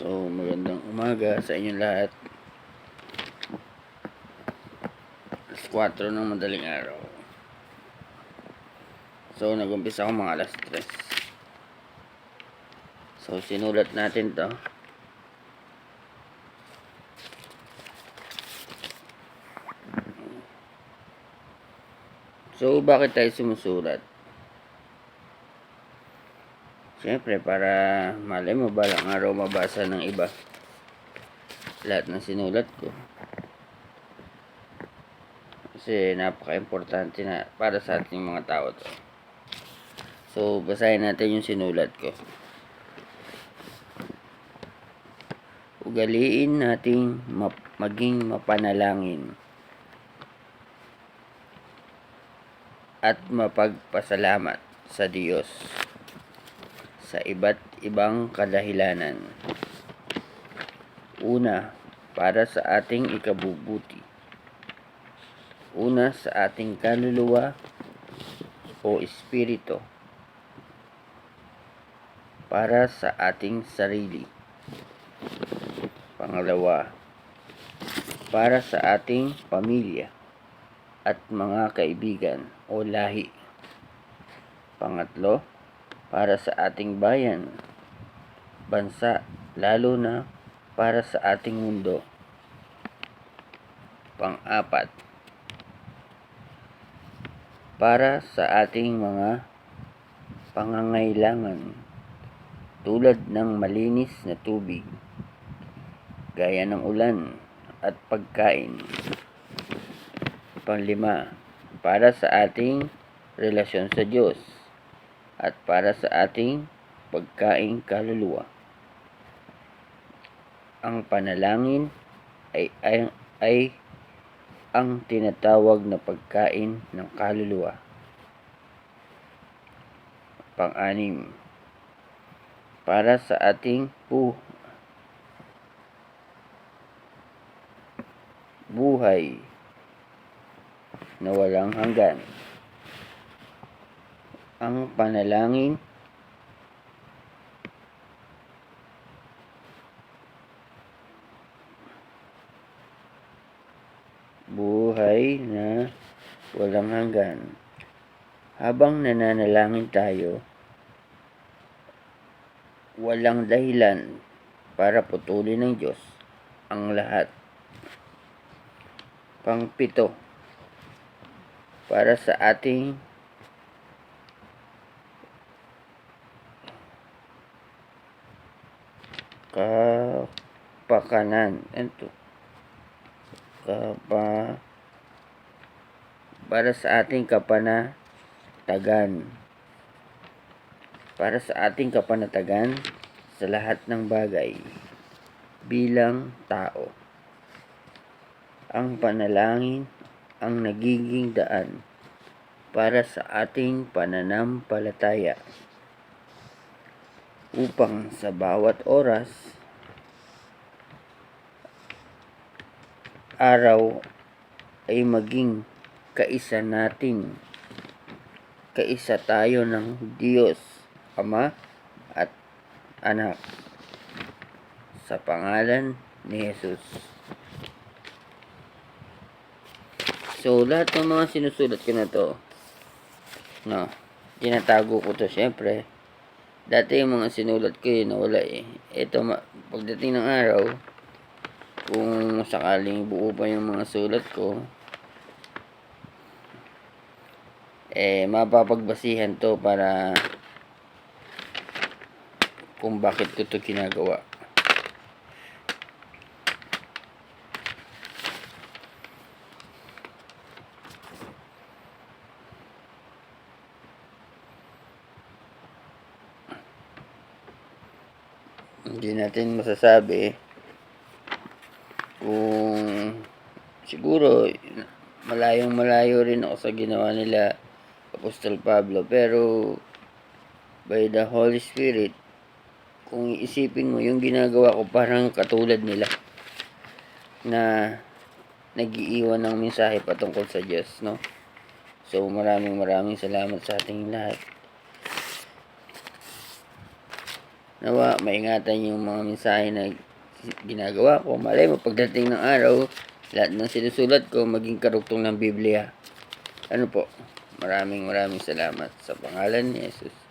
So, magandang umaga sa inyong lahat. Alas 4 ng madaling araw. So, nag-umpisa ako mga alas 3. So, sinulat natin to. So, bakit tayo sumusulat? Siyempre, para malay mo balang araw mabasa ng iba. Lahat ng sinulat ko. Kasi napaka-importante na para sa ating mga tao to. So, basahin natin yung sinulat ko. Ugaliin nating map- maging mapanalangin at mapagpasalamat sa Diyos sa iba't ibang kadahilanan. Una, para sa ating ikabubuti. Una, sa ating kaluluwa o espiritu. Para sa ating sarili. Pangalawa, para sa ating pamilya at mga kaibigan o lahi. Pangatlo, para sa ating bayan, bansa, lalo na para sa ating mundo. Pang-apat, para sa ating mga pangangailangan tulad ng malinis na tubig, gaya ng ulan at pagkain. Panglima, para sa ating relasyon sa Diyos at para sa ating pagkaing kaluluwa. Ang panalangin ay, ay, ay ang tinatawag na pagkain ng kaluluwa. Pang-anim, para sa ating bu buhay na walang hanggan ang panalangin buhay na walang hanggan. Habang nananalangin tayo, walang dahilan para putulin ng Diyos ang lahat. Pangpito, para sa ating kapakanan. Ito. Kapa para sa ating kapanatagan. Para sa ating kapanatagan sa lahat ng bagay bilang tao. Ang panalangin ang nagiging daan para sa ating pananampalataya upang sa bawat oras, araw ay maging kaisa natin. Kaisa tayo ng Diyos, Ama at Anak. Sa pangalan ni Jesus. So, lahat ng mga sinusulat ko na to, no, tinatago ko to syempre Dati yung mga sinulat ko eh, nawala eh. Ito, pagdating ng araw, kung sakaling buo pa yung mga sulat ko, eh, mapapagbasihan to para kung bakit ko to ginagawa. Hindi natin masasabi kung siguro malayong malayo rin ako sa ginawa nila Apostol Pablo. Pero by the Holy Spirit kung iisipin mo yung ginagawa ko parang katulad nila na nagiiwan ng mensahe patungkol sa Diyos no? So maraming maraming salamat sa ating lahat Nawa, maingatan yung mga mensahe na ginagawa ko. Malay mo, pagdating ng araw, lahat ng sinusulat ko, maging karugtong ng Biblia. Ano po? Maraming maraming salamat sa pangalan ni Jesus.